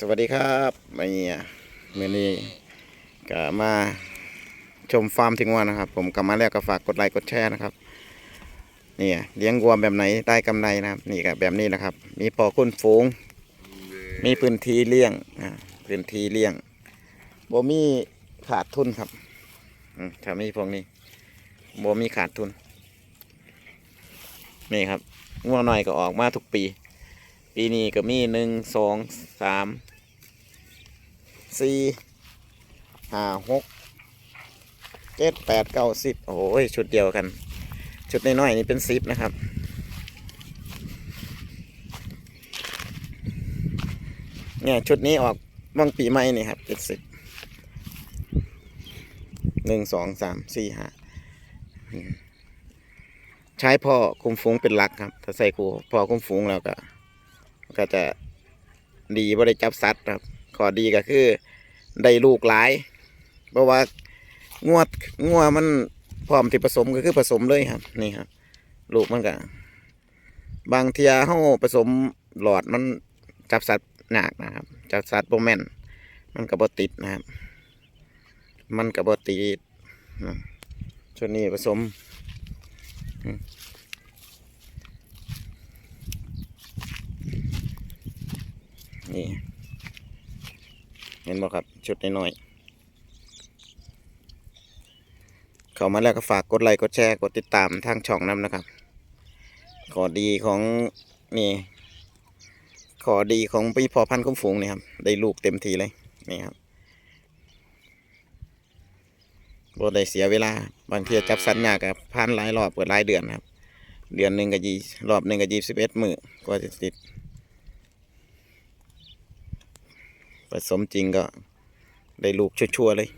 สวัสดีครับมาเนี่ยมื่อนี้ก็มาชมฟาร์มทิ้งวัวนะครับ ผมกลับมาแล้วก็ฝากกดไลค์กดแชร์นะครับเนี่ยเลี้ยงวัวแบบไหนได้กำไรนะครับ นี่ก็แบบนี้นะครับ มีปอคุ้นฝูง มีพื้นที่เลี้ยงพื้นที่เลี้ยงโบมีขาดทุนครับอถ้ามีพวกนี้โบมีขาดทุน นี่ครับงัวหน่อยก็ออกมาทุกปี ปีนี้ก็มีหนึ่งสองสามสี่ห้าหกเจ็ดแปดเก้าสิบโอ้ย ชุดเดียวกัน ชุดน้อยๆนี่เป็นสิบนะครับ เนี่ยชุดนี้ออกบางปีใหม่นี่ครับเป็นสิบหนึ่งสองสามสี่ห้าใช้พ่อคุมฟุ้งเป็นหลักครับ ถ้าใส่กูพ่อคุมฟุ้งแล้วก็ ก็จะดีบ่ได้จับสัตว์ครับข้อดีก็คือได้ลูกหลาย เพราะว่างวดงวมันพร้อมที่ผสมก็คือผสมเลยครับ นี่ครับ ลูกมันก็บางเทียเฮาผสมหลอดมันจับสัตว์หนักนะครับ จับสัตว์โบแมนมันก็บ่ติดนะครับ มันก็บ่ติดช่วงนี้ผสม นี่ เห็นบ่ครับ ชุดน้อยๆเข้ามาแล้วก็ฝากกดไลค์กดแชร์กดติดตามทางช่องน้ำนะครับ ขอดีของนี่ ขอดีของพี่พอพันธุ์คุ้มฝูงนี่ครับ ได้ลูกเต็มทีเลย นี่ครับบ่ได้เสียเวลา บางทีจับสัญญากับพันหลายรอบเปิดหลายเดือนนะครับ เดือนหนึ่งก็ยี่รอบหนึ่งก็ยี่สิบเอ็ดมือกว่าจะติด ผสมจริงก็ได้ลูกชั่วๆเลย